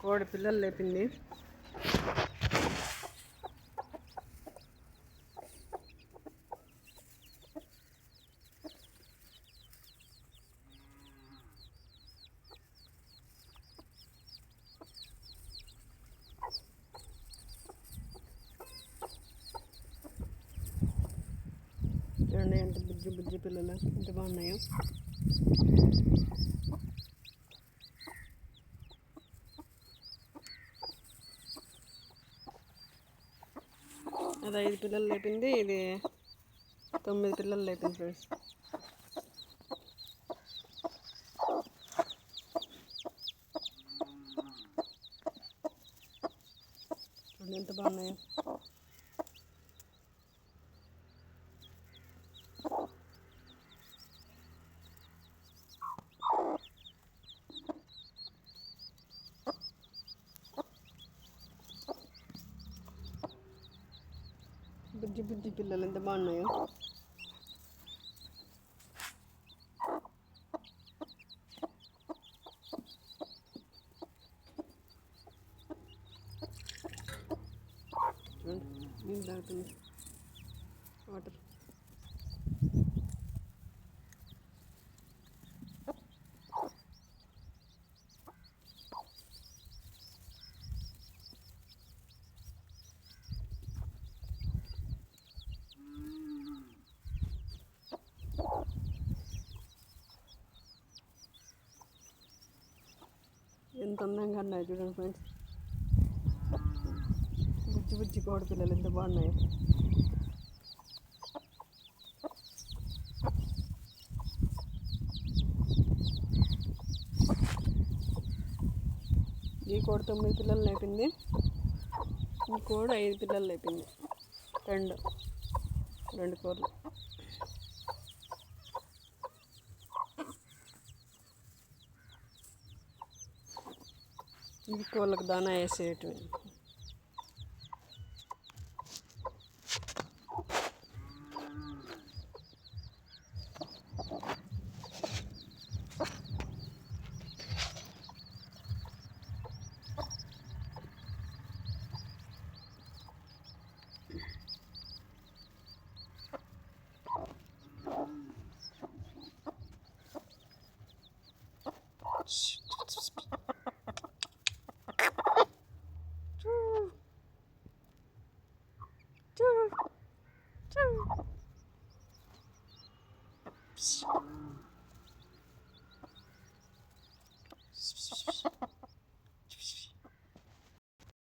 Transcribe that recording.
కోడి పిల్లలు లేపింది. చూడండి ఎంత బుజ్జి బుజ్జి పిల్లలు ఎంత బాగున్నాయో. అది ఐదు పిల్లలు లేపింది ఇది తొమ్మిది పిల్లలు లేపింది ఫ్రెండ్స్ చూడండి ఎంత బాగున్నాయో బుజ్జి బుజ్జి పిల్లలు ఎంత బాగున్నాయో చూడండి, నీళ్ళు తాగుతుంది వాటర్ ఎంత అందంగా ఉన్నాయి చూడండి ఫ్రెండ్స్. బుజ్జి బుజ్జి కోడి పిల్లలు ఎంత బాగున్నాయి. ఈ కోడి తొమ్మిది పిల్లలు లేపింది. ఈ కోడి ఐదు పిల్లలు లేపింది. రెండు. రెండు కోళ్ళు. को लगदाना है सेट में Shh. Psst.